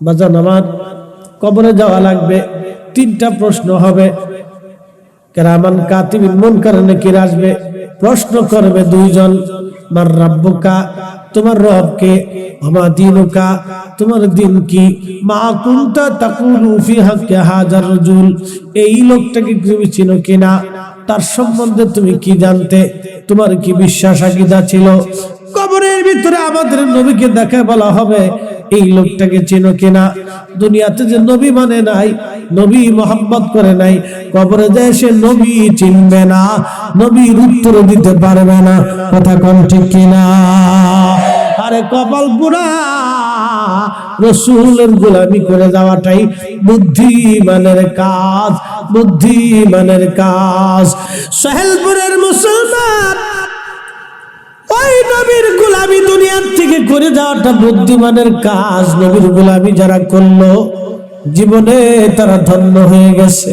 বাজান আমার কবরে যাওয়া লাগবে। তিনটা প্রশ্ন হবে। কেরামান কাতিবিন মন কারণে কি আসবে? প্রশ্ন করবে দুইজন, মার রাব্বুকা, তোমার রবকে আমা দিনুকা, তোমার দিন কি? মা কুনতা তাকুলু ফি হাক্কি হাজার রাজুল, এই লোকটাকে তুমি চিনো কিনা? তার সম্বন্ধে তুমি কি জানতে? তোমার কি বিশ্বাস আকিদা ছিল? ভিতরে আমাদের নবীকে দেখে বলা হবে, এই লোকটাকে চেনো কিনা? দুনিয়াতে যে নবী মানে নাই, নবী মোহাম্মত করে নাই, কবরে যায় সে নবী চিনবে না, নবীর উত্তর দিতে পারবে না, কথা কম ঠিক কিনা? আরে কপাল পুরা রসুলের গোলামি করে যাওয়াটাই বুদ্ধিমানের কাজ বুদ্ধিমানের কাজ। সহেলপুরের মুসলমান ওই নবীর গোলামি দুনিয়ার থেকে করে যাওয়াটা বুদ্ধিমানের কাজ। নবীর গোলামি যারা করল, জীবনে তারা ধন্য হয়ে গেছে।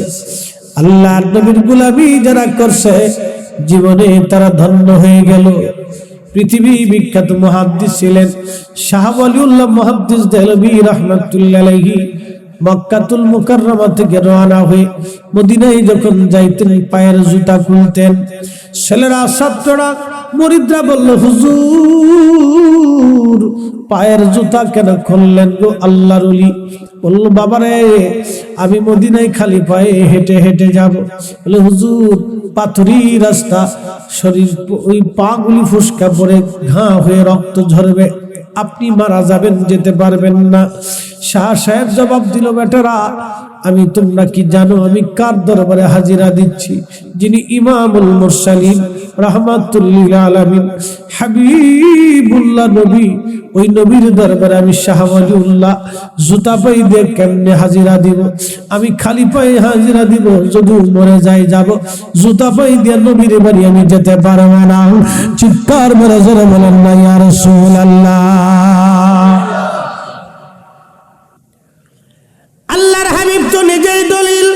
আল্লাহর নবীর গোলামি যারা করছে, জীবনে তারা ধন্য হয়ে গেল। পৃথিবী বিখ্যাত মহাদ্দিস ছিলেন শাহ আলিউল্লাহ মহাদ্দিস দেহলবী রহমতুল্লাহ মক্কাতুল মুকাররমা থেকে রওনা হয়ে মদিনায় যখন যাইতেন, পায়ের জুতা খুলতেন। ছেলেরা ছাত্ররা মরিদরা বলল, হুজুর, পায়ের জুতা কেন খুললেন গো আল্লাহর অলি বলল, বাবারে, আমি মদিনায় খালি পায়ে হেঁটে হেঁটে যাব। বলে, হুজুর, পাথরি রাস্তা, শরীর ওই পা গুলি ফুসকা পড়ে ঘা হয়ে রক্ত ঝরবে। আপনি মারা যাবেন, যেতে পারবেন না। শাহ সাহেব জবাব দিল, বেটারা, আমি তোমরা কি জানো, আমি কার দরবারে হাজিরা দিচ্ছি? যিনি ইমামুল মুরসালিন, রহমাতুল্লিল আলামিন, হাবিবুল্লাহ নবী, ওই নবীর দরবারে আমি শাহওয়ালিউল্লাহ জুতা পাই দিয়ে কেমনে হাজিরা দিব? আমি খালি পায়ে হাজিরা দিব, যদি মরে যাই যাব। জুতা পাই দিয়ে নবীর বাড়ি আমি যেতে পারব না। চিৎকার মেরে জোরে বলেন না, ইয়া রাসূলুল্লাহ আল্লাহর হাবিব তো নিজেই দলিল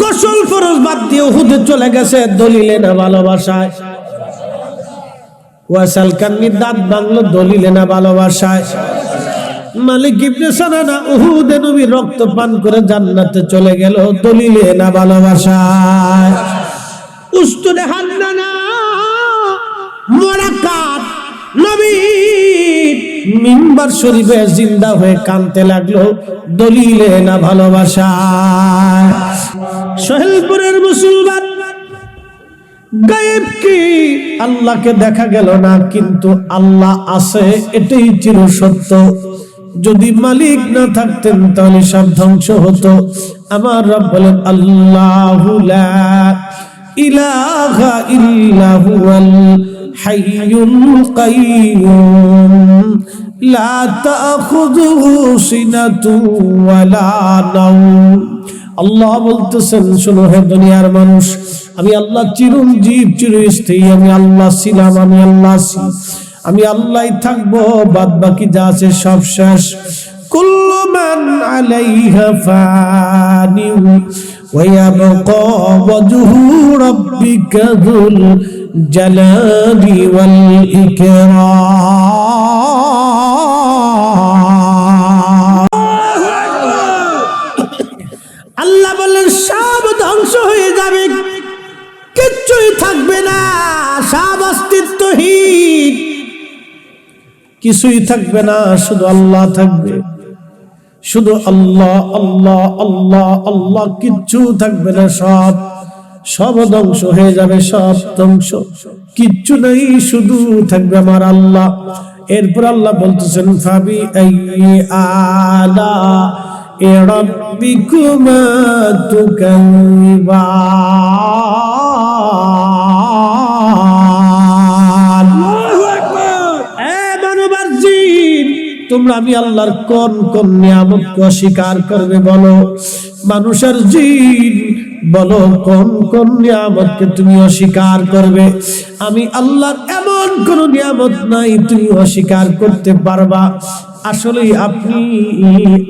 গোসল ফরজ বাদ দিয়ে হুদে চলে গেছে দলিলে না ভালোবাসায়। ওয়াসাল কান্নির দাঁত বাংলো দলিলে না ভালোবাসায়। মালিক ইবনে সানানা উহুদে নবী রক্ত পান করে জান্নাতে চলে গেল দলিলে না ভালোবাসায়। উস্তুদে হান্নানা মোরাকাত নবী মিম্বার শরীফে জিন্দা হয়ে কানতে লাগল, দলিলে না ভালোবাসা। সোহেলপুরের মুসলমান কি? আল্লাহকে দেখা গেল না, কিন্তু আল্লাহ আছে, এটাই চির সত্য। যদি মালিক না থাকতেন, তাহলে সব ধ্বংস হতো। আমার রব বলেন, আল্লাহ ইলাহা ইল্লা হুয়াল হাইয়ুল কাইয়ুম লা তাখুযুহু সিনাতু ওয়ালা নাওম আল্লাহ বলতেছেন শোনো হে দুনিয়ার মানুষ আমি আল্লাহ চিরঞ্জীব চিরস্থায়ী আমি আল্লাহ ছিলাম আমি আল্লাহ আছি আমি আল্লাহ থাকবো বাদ বাকি যা আছে সব শেষ কুল্লু মান আলাইহা ফানি ويبقى وجه ربك ذو الجلال والإكرام আল্লাহ বললেন সব ধ্বংস হয়ে যাবে কিচ্ছুই থাকবে না সব অস্তিত্বহীন কিছুই থাকবে না শুধু আল্লাহ থাকবে শুধু আল্লাহ আল্লাহ আল্লাহ আল্লাহ কিচ্ছু থাকবে না সব সব ধ্বংস হয়ে যাবে, সব ধ্বংস। কিচ্ছু নেই, শুধু থাকবে আমার আল্লাহ। এরপর আল্লাহ বলতেছেন ফাবি আলা তোমরা আমি আল্লাহর কোন কোন নিয়ামতকে অস্বীকার করবে বলো? মানুষের জিন বলো, কোন কোন নিয়ামতকে তুমি অস্বীকার করবে? আমি আল্লাহর এমন কোন নিয়ামত নাই, তুমি অস্বীকার করতে পারবা। আসলে আপনি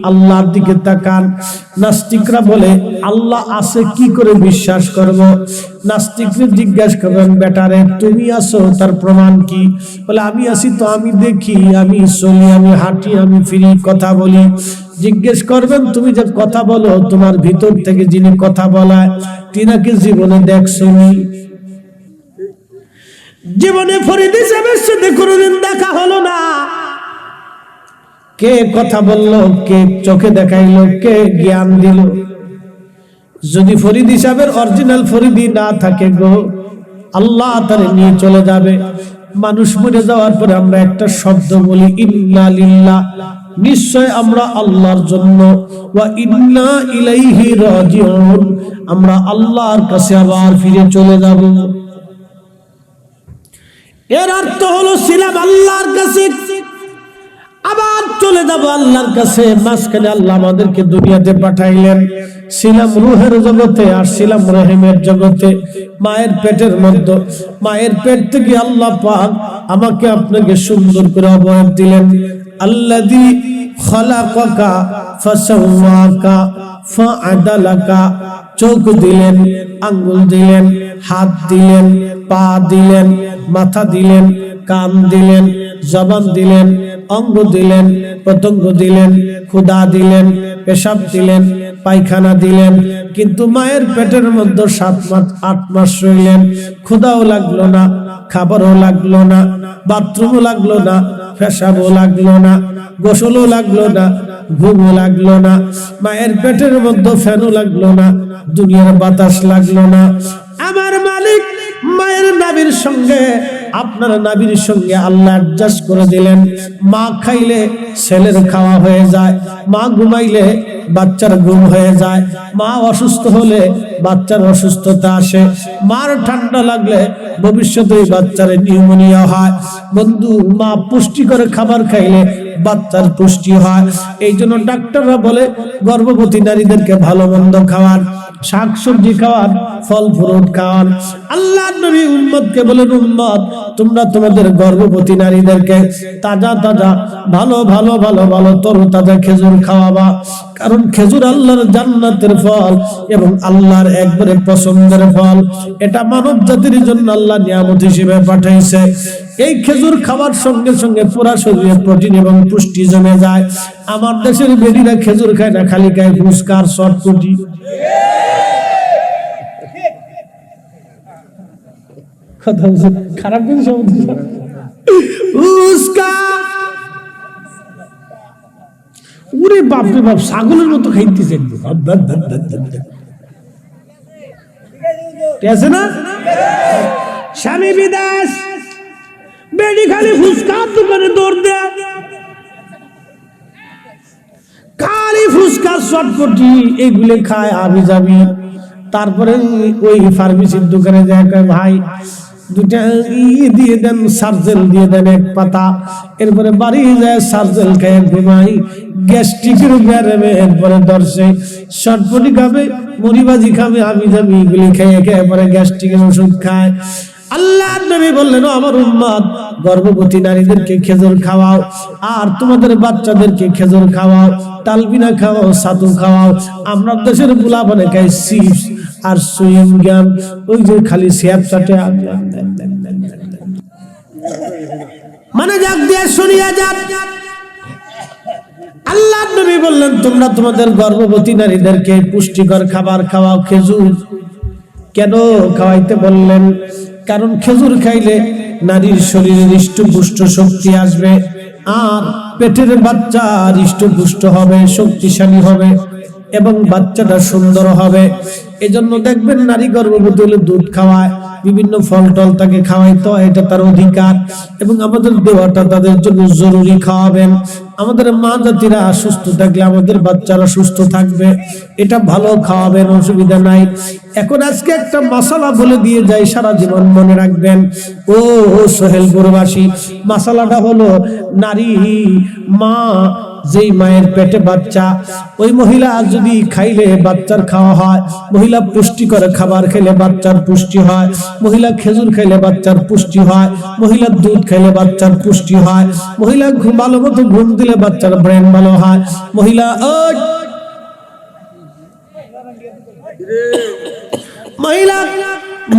আল্লাহর দিকে তাকান। নাস্তিকরা বলে, আল্লাহ আছে, কি করে বিশ্বাস করব? নাস্তিকরে জিজ্ঞাসা করবেন, বেটারে, তুমি আছো, তার প্রমাণ কি? বলে, আমি আছি তো, আমি দেখি, আমি চলি, আমি হাঁটি, আমি ফিরি, কথা বলি। জিজ্ঞেস করবেন, তুমি যে কথা বলো, তোমার ভিতর থেকে যিনি কথা বলায়, তিনাকে জীবনে দেখছনি জীবনে ফরিদ হিসাবের সাথে কোনোদিন দেখা হলো না। কে কথা বলল, কে চোখে দেখাইলো, কে জ্ঞান দিল? যদি ফরিদ হিসাবের অরিজিনাল ফরিদি না থাকে গো, আল্লাহ তারে নিয়ে চলে যাবে। মানুষ মরে যাওয়ার পরে আমরা একটা শব্দ বলি, ইন্না লিল্লাহ নিশ্চয় আমরা আল্লাহর জন্য। ইন্না ইলাইহি আমরা আল্লাহর কাছে আবার ফিরে চলে যাব। এর অর্থ হলো ছিলাম আল্লাহর কাছে আবার চলে যাব আল্লাহর কাছে। মাঝখানে আল্লাহ আমাদেরকে দুনিয়াতে পাঠাইলেন। ছিলাম রুহের জগতে আর ছিলাম রহিমের জগতে। মায়ের পেটের মধ্যে। মায়ের পেট থেকে আল্লাহ পাক আমাকে আপনাকে সুন্দর করে অবয়ব দিলেন। আল্লাদি খলাকাকা ফাসাওয়াকা, ফাআদালাকা। চোখ দিলেন, আঙ্গুল দিলেন, হাত দিলেন, পা দিলেন, মাথা দিলেন, কান দিলেন, জবান দিলেন অঙ্গ দিলেন, পতঙ্গ দিলেন ক্ষুদা দিলেন, পেশাব দিলেন, পায়খানা দিলেন, কিন্তু মায়ের পেটের মধ্যে সাত মাস, আট মাস রইলেন। ক্ষুদাও লাগল না, খাবারও লাগল না, বাথরুমও লাগল না, পেশাবও লাগল না, গোসলও লাগল না, ঘুমও লাগল না, মায়ের পেটের মধ্যে ফ্যানও লাগল না, দুনিয়ার বাতাস লাগল না। আমার মালিক মায়ের নাবির সঙ্গে আপনার নাবির সঙ্গে আল্লাহ অ্যাডজাস্ট করে দিলেন। মা খাইলে ছেলের খাওয়া হয়ে যায়, মা ঘুমাইলে বাচ্চার ঘুম হয়ে যায়, মা অসুস্থ হলে বাচ্চার অসুস্থতা আসে। মার ঠান্ডা লাগলে ভবিষ্যতে বাচ্চার নিউমোনিয়া হয়। বন্ধু, মা পুষ্টিকর খাবার খাইলে বাচ্চার পুষ্টি হয়। এই জন্য ডাক্তাররা বলে, গর্ভবতী নারীদেরকে ভালো মন্দ খাওয়ান। শাক সবজি খাওয়ান ফল ফ্রুট খাওয়ান আল্লাহ নবী উম্মতকে বলেন, উম্মত, তোমরা তোমাদের গর্ভবতী নারীদেরকে তাজা তাজা, ভালো ভালো ভালো ভালো তর তাজা খেজুর খাওয়াবা। কারণ খেজুর আল্লাহর জান্নাতের ফল এবং আল্লাহর একবারে পছন্দের ফল। এটা মানব জাতির জন্য আল্লাহ নিয়ামত হিসেবে পাঠাইছে। এই খেজুর খাওয়ার সঙ্গে সঙ্গে পুরা শরীরে প্রোটিন এবং পুষ্টি জমে যায়। আমার দেশের বেডিরা খেজুর খায় না, খালি খায় ফুসকার না? স্বামী বিদাস বেডি খালি ফুসকার দোকানে দৌড় দেয় খালি ফুসকা চটপটি, এগুলো খায় আবি যাবি। তারপরে ওই ফার্মেসির দোকানে যায় ভাই দুটা ইয়ে দিয়ে দেন, সার্জেল দিয়ে দেন এক পাতা। এরপরে বাড়ি যায়, সার্জেল খায় ঘুমাই গ্যাস্ট্রিকের ব্যারেমে এরপরে দর্শে। চটপটি খাবে মুড়িবাজি খাবে, আমি যাবি, এগুলি খেয়ে খেয়ে পরে গ্যাস্ট্রিকের ওষুধ খায়। আল্লাহ নবী বললেন, "ও আমার উম্মত গর্ভবতী নারীদেরকে খেজুর খাওয়াও, আর তোমাদের বাচ্চাদেরকে খেজুর খাওয়াও, তালবিনা খাওয়াও সাতু খাওয়াও। আমরা দেশেরগুলা বনে খাই চিপস আর সুইং গাম ওই যে খালি স্যাপ চাটে। মানে যাক দিয়ে শুনিয়া যান। আল্লাহ নবী বললেন, তোমরা তোমাদের গর্ভবতী নারীদেরকে পুষ্টিকর খাবার খাওয়াও, খেজুর। কেন খাওয়াইতে বললেন? কারণ খেজুর খাইলে নারীর শরীরে হৃষ্টপুষ্ট শক্তি আসবে, আর পেটের বাচ্চা হৃষ্টপুষ্ট হবে, শক্তিশালী হবে, এবং বাচ্চাটা সুন্দর হবে। এজন্য দেখবেন নারী গর্ভবতী হলে দুধ খাওয়ায়, বিভিন্ন ফল টল তাকে খাওয়াইতে হয়, এটা তার অধিকার। এবং আমাদের দেওয়াটা তাদের জন্য জরুরি খাওয়াবেন। আমাদের মা জাতিরা সুস্থ থাকলে আমাদের বাচ্চারা সুস্থ থাকবে, এটা ভালো খাওয়াবেন, অসুবিধা নাই। এখন আজকে একটা মশালা বলে দিয়ে যাই, সারা জীবন মনে রাখবেন। ও সোহেল পুরবাসী মশালাটা হলো নারী, মা, যেই মায়ের পেটে বাচ্চা, ওই মহিলা যদি খাইলে বাচ্চার খাওয়া হয়, মহিলা মহিলা পুষ্টিকর খাবার খেলে বাচ্চার পুষ্টি হয়, মহিলা খেজুর খেলে বাচ্চার পুষ্টি হয়, মহিলা দুধ খেলে বাচ্চার পুষ্টি হয়, মহিলা ভালো মতো ঘুম দিলে বাচ্চার ব্রেন ভালো হয়, মহিলা মহিলা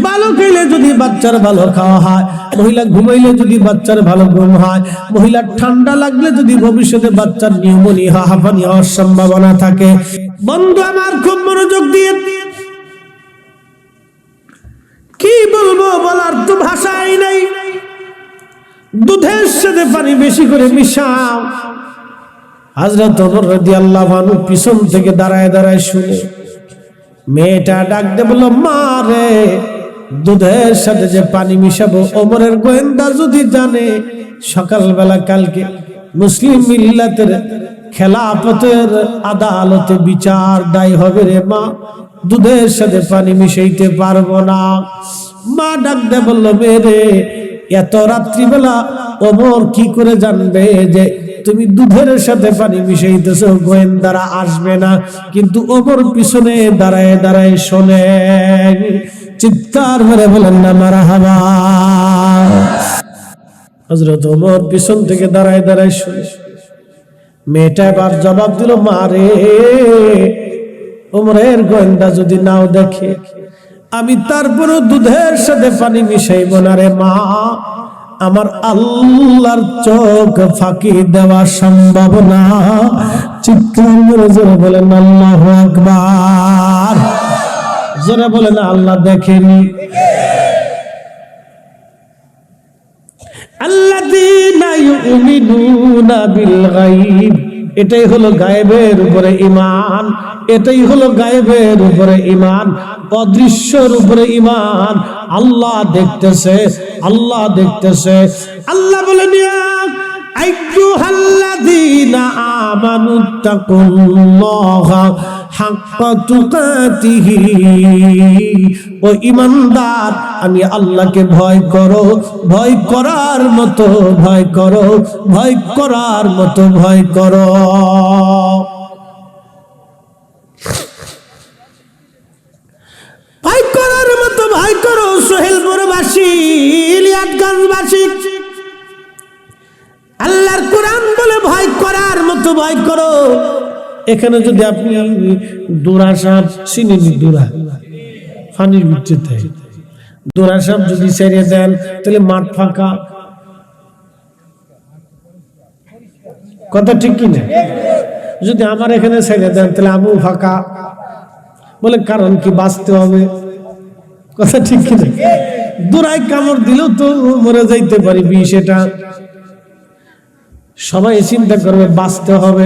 ভালো খেলে যদি বাচ্চার ভালো খাওয়া হয়, মহিলা ঘুমাইলে যদি বাচ্চার ভালো ঘুম হয়, মহিলা ঠান্ডা লাগলে যদি ভবিষ্যতে বাচ্চার নিউমোনিয়া হাঁপানি হওয়ার সম্ভাবনা থাকে। বন্ধু, আমার খুব মনোযোগ দিয়ে তো ভাষাই নাই, দুধের সাথে পানি বেশি করে মিশাও। হাজরত ওমর রাদিয়াল্লাহু আনহু পিছন থেকে দাঁড়ায় দাঁড়ায় শুনে, মেয়েটা দুধের সাথে যে পানি মিশাবো, ওমরের গোয়েন্দা যদি জানে, সকালবেলা কালকে মুসলিম মিল্লাতের খেলাপথের আদালতে বিচার দায় হবে রে মা, দুধের সাথে পানি মিশাইতে পারব না। মা ডাক দে বলল মেয়ে এত রাত্রিবেলা ওমর কি করে জানবে যে তুমি দুধের সাথে পানি মিশাইতেছো? গোয়েন্দারা আসবে না। কিন্তু ওমর পিছনে দাঁড়ায় দাঁড়ায় শোনে। চিৎকার মেরে বলেন, না মারা হাবা হজরত ওমর পিছন থেকে দাঁড়ায় দাঁড়ায় শুনে। মেয়েটা এবার জবাব দিল মারে ওমরের গোয়েন্দা যদি নাও দেখে আমি তারপরও দুধের সাথে পানি মিশাইব না রে মা। আমার আল্লাহর চোখ ফাঁকি দেওয়া সম্ভব না। জোরে বলেন, আল্লাহ আকবার। জোরে বলেন, আল্লাহ দেখেনি। আল্লাযীনা ইউমিনুনা বিল গায়ব। এটাই হলো গায়েবের উপরে ইমান এটাই হলো গায়েবের উপরে ইমান অদৃশ্যর উপরে ইমান আল্লাহ দেখতেছে আল্লাহ দেখতেছে। আল্লাহ বলে আমানুত্তাকুল্লাহ ও ইমানদার, আমি আল্লাহকে ভয় করো, ভয় করার মতো ভয় করো, ভয় করার মতো ভয় করো। ভয় করার মতো ভয় করো, সোহেলপুরবাসী ইলিয়াটগঞ্জবাসী আল্লাহর কোরআন বলে ভয় করার মতো ভয় করো এখানে যদি আপনি দোরা সাপ চিনেনি দোরা, ফানির থাকে দোরা সাপ যদি ছেড়ে দেন, তাহলে মাঠ ফাঁকা। কথা ঠিক কিনা? যদি আমার এখানে ছেড়ে দেন, তাহলে আমিও ফাঁকা। বলে, কারণ কি বাঁচতে হবে? কথা ঠিক কিনা? দোরাই কামড় দিলেও তো মরে যাইতে পারি বিষ এটা সবাই চিন্তা করবে, বাঁচতে হবে।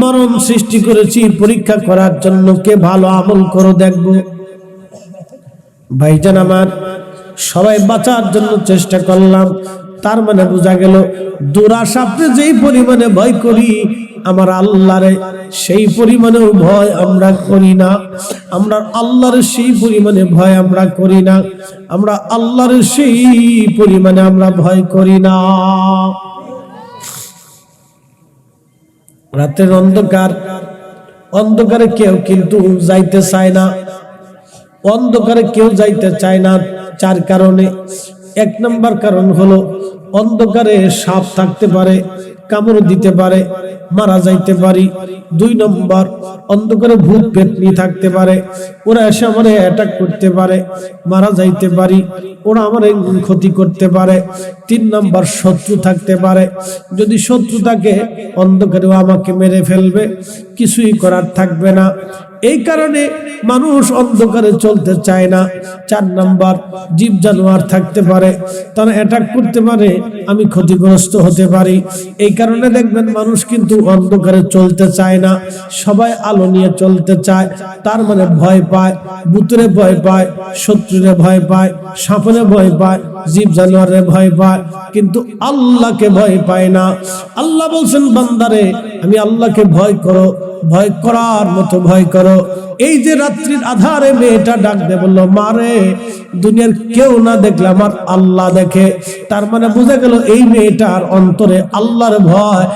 মরণ সৃষ্টি করেছি, পরীক্ষা করার জন্য কে ভালো আমল করো দেখব? ভাইজান আমার, সবাই বাঁচার জন্য চেষ্টা করলাম, তার মানে বোঝা গেল দুরাশাপে যেই পরিমাণে ভয় করি, আমার আল্লাহরে সেই পরিমাণেও ভয় আমরা করি না। আমরা আল্লাহর সেই পরিমাণে ভয় আমরা করি না। আমরা আল্লাহর সেই পরিমাণে আমরা ভয় করি না। রাতের অন্ধকার। অন্ধকারে কেউ কিন্তু যাইতে চায় না। অন্ধকারে কেউ যাইতে চায় না চার কারণে এক নম্বর কারণ হলো অন্ধকারে সাপ থাকতে পারে কামড় দিতে পারে, মারা যাইতে পারি। দুই নম্বর, অন্ধকারে ভূত পেতনি থাকতে পারে। ওরা এসে আমার অ্যাটাক করতে পারে, মারা যাইতে পারি। ওরা আমার ক্ষতি করতে পারে। তিন নম্বর, শত্রু থাকতে পারে। যদি শত্রু থাকে, অন্ধকারেও আমাকে মেরে ফেলবে। কিছুই করার থাকবে না। এই কারণে মানুষ অন্ধকারে চলতে চায় না। চার নাম্বার, জীব জানোয়ার থাকতে পারে। তারা অ্যাটাক করতে পারে, আমি ক্ষতিগ্রস্ত হতে পারি। এই কারণে দেখবেন মানুষ কিন্তু অন্ধকারে চলতে চায় না, সবাই আলো নিয়ে চলতে চায়, তার মানে ভয় পায় বুতরে ভয় পায় শত্রুরে ভয় পায় সাপনে ভয় পায় জীব জানোয়ারে ভয় পায়, কিন্তু আল্লাহকে ভয় পায় না। আল্লাহ বলছেন, বান্দারে, আমি আল্লাহকে ভয় করো, ভয় করার মতো ভয় করো। এই যে রাত্রির আধারে মেয়েটা ডাক দে বলল মারে দুনিয়ার কেউ না দেখলে আমার আল্লাহ দেখে। তার মানে বোঝা গেল, এই মেয়েটার অন্তরে আল্লাহর ভয়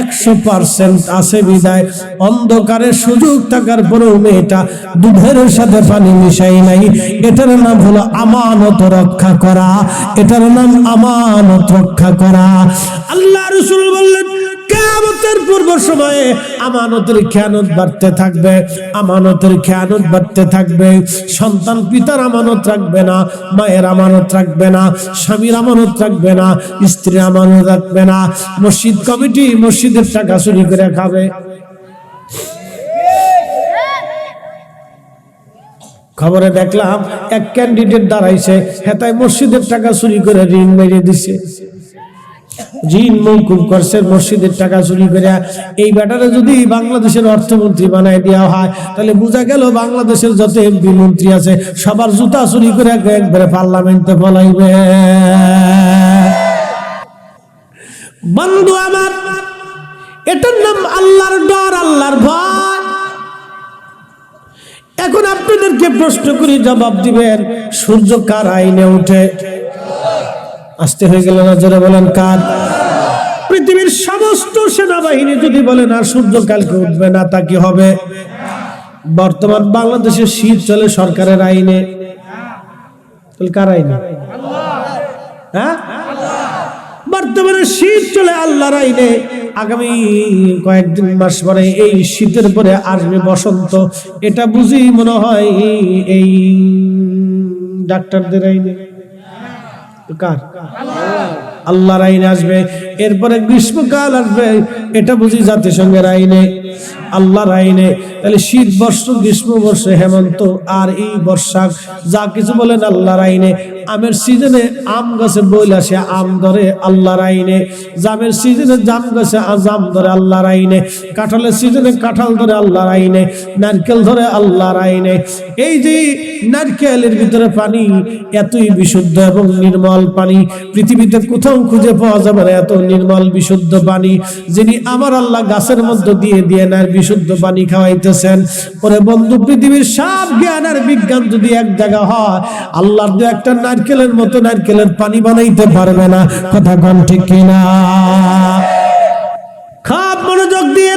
একশো পার্সেন্ট আছে বিদায়। অন্ধকারের সুযোগ থাকার পরেও মেয়েটা দুধের সাথে পানি মিশাই নাই। এটার নাম হলো আমানত রক্ষা করা। এটার নাম আমানত রক্ষা করা। আল্লাহ রসুল বললেন আমানতের খেয়ানত বাড়তে থাকবে। সন্তান পিতার আমানত রাখবে না, মায়ের আমানত রাখবে না, স্বামীর আমানত রাখবে না, স্ত্রীর আমানত রাখবে না। মসজিদ কমিটি মসজিদের টাকা চুরি করে খাবে। খবরে দেখলাম এক ক্যান্ডিডেট দাঁড়াইছে। হেতায় মসজিদের টাকা চুরি করে রিং মেরে দিছে। ঋণ মৌকুব করছে মসজিদের টাকা চুরি করে। এই ব্যাটারে যদি বাংলাদেশের অর্থমন্ত্রী বানায় দেওয়া হয়, তাহলে বোঝা গেল বাংলাদেশের যত এমপি মন্ত্রী আছে, সবার জুতা চুরি করে একবারে পার্লামেন্টে ফলাইবে বন্ধু আমার, এটার নাম আল্লাহর ডর, আল্লাহর ভয়। এখন আপনাদেরকে প্রশ্ন করি, জবাব দিবেন, সূর্য কার আইনে উঠে? আসতে হয়ে গেল না, জোরে বলেন, কার? পৃথিবীর সমস্ত সেনাবাহিনী যদি বলেন, আর সূর্য কালকে উঠবে না, তা কি হবে? বর্তমান বাংলাদেশে শীত চলে সরকারের আইনে। কার আইনে? হ্যাঁ? বর্তমানে শীত চলে আল্লাহর আইনে, আগামী কয়েকদিন মাস পরে এই শীতের পরে আসবে বসন্ত। এটা বুঝি মনে হয় এই ডাক্তারদের আইনে। কার? আল্লাহর আইনে আসবে, এরপরে গ্রীষ্মকাল আসবে, এটা বুঝি জাতিসংঘের আইনে। আল্লাহর আইনে। তাহলে শীত বর্ষ, গ্রীষ্ম বর্ষ, হেমন্ত আর এই বর্ষা যা কিছু বলেন আল্লাহর আইনে। আমের সিজনে আম গাছে বইল আসে, আম ধরে আল্লাহর আইনে। জামের সিজনে জাম গাছে জাম ধরে আল্লাহর আইনে। কাঁঠালের সিজনে কাঁঠাল ধরে আল্লাহর আইনে। নারকেল ধরে আল্লাহর আইনে। এই যে নারকেলের ভিতরে পানি, এতই বিশুদ্ধ এবং নির্মল পানি। পৃথিবীতে কোথাও খুঁজে পাওয়া যাবে না এত নির্মল বিশুদ্ধ পানি, যিনি আমার আল্লাহ গাছের মধ্যে দিয়ে দিয়ে না বিশুদ্ধ পানি খাওয়াইতেছেন। পরে বন্ধু, পৃথিবীর সব জ্ঞান আর বিজ্ঞান যদি এক জায়গা হয়, আল্লাহর দু একটা নারকেলের মতো নারকেলের পানি বানাইতে পারবে না। কথা কন ঠিক কিনা? খাপ মনোযোগ দিয়ে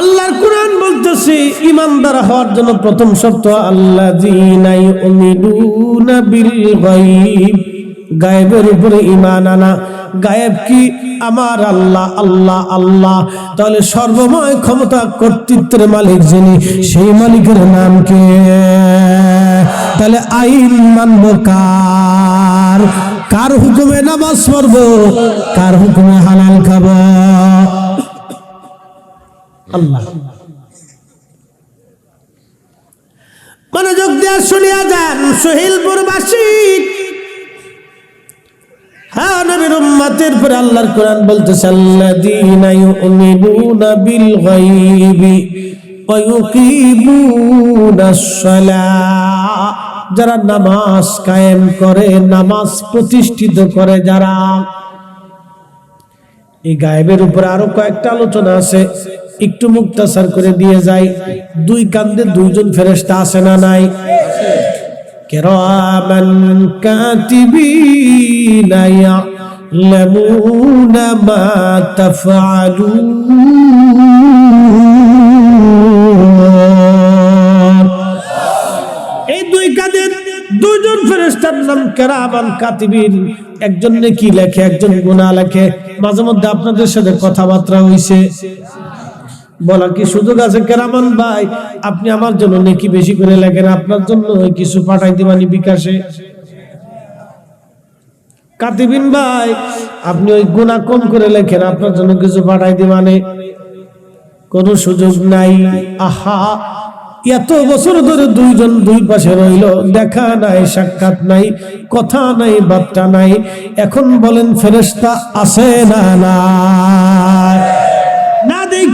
আল্লাহর কোরআন বলতেছে, ইমানদার হওয়ার জন্য প্রথম শর্ত আল্লাহ গায়েবের উপরে ইমান আনা। গায়েব কি? আমার আল্লাহ আল্লাহ আল্লাহ। তাহলে সর্বময় ক্ষমতা কর্তৃত্বের মালিক যিনি, সেই মালিকের নাম কে? তাহলে আইন মানব কার? কার হুকুমে নামাজ পড়ব? কার হুকুমে হালাল খাব? আল্লাহ। মনোযোগ দেওয়া শুনিয়া যান, সোহেলপুরবাসী। হ্যাঁ যারা নামাজ কায়েম করে, নামাজ প্রতিষ্ঠিত করে যারা। এই গায়েবের উপরে আরও কয়েকটা আলোচনা আছে, একটু মুক্তাসার করে দিয়ে যাই। দুই কান্দে দুইজন ফেরেস্তা আছে না নাই? কিরামান কাতিবিনা ইয়ালামুনা মা তাফআলুন এই দুই কাদের দুইজন ফেরেশতার নাম কেরামান কাতিবিন। একজন নেকি লেখে, একজন গুনাহ লেখে। মাঝে মধ্যে আপনাদের সাথে কথাবার্তা হইছে। বলা কি সুযোগ আছে? কেরামান ভাই, আপনি আমার জন্য নেকি বেশি করে লেখেন, আপনার জন্য কিছু পাঠাই দিবানি বিকাশে। কাতিবিন ভাই, আপনি ওই গুণা কম করে লেখেন, আপনার জন্য কিছু কোনো সুযোগ নাই। আহা, এত বছর ধরে দুইজন দুই পাশে রইল, দেখা নাই, সাক্ষাৎ নাই, কথা নাই, বার্তা নাই। এখন বলেন ফেরেস্তা আছে না না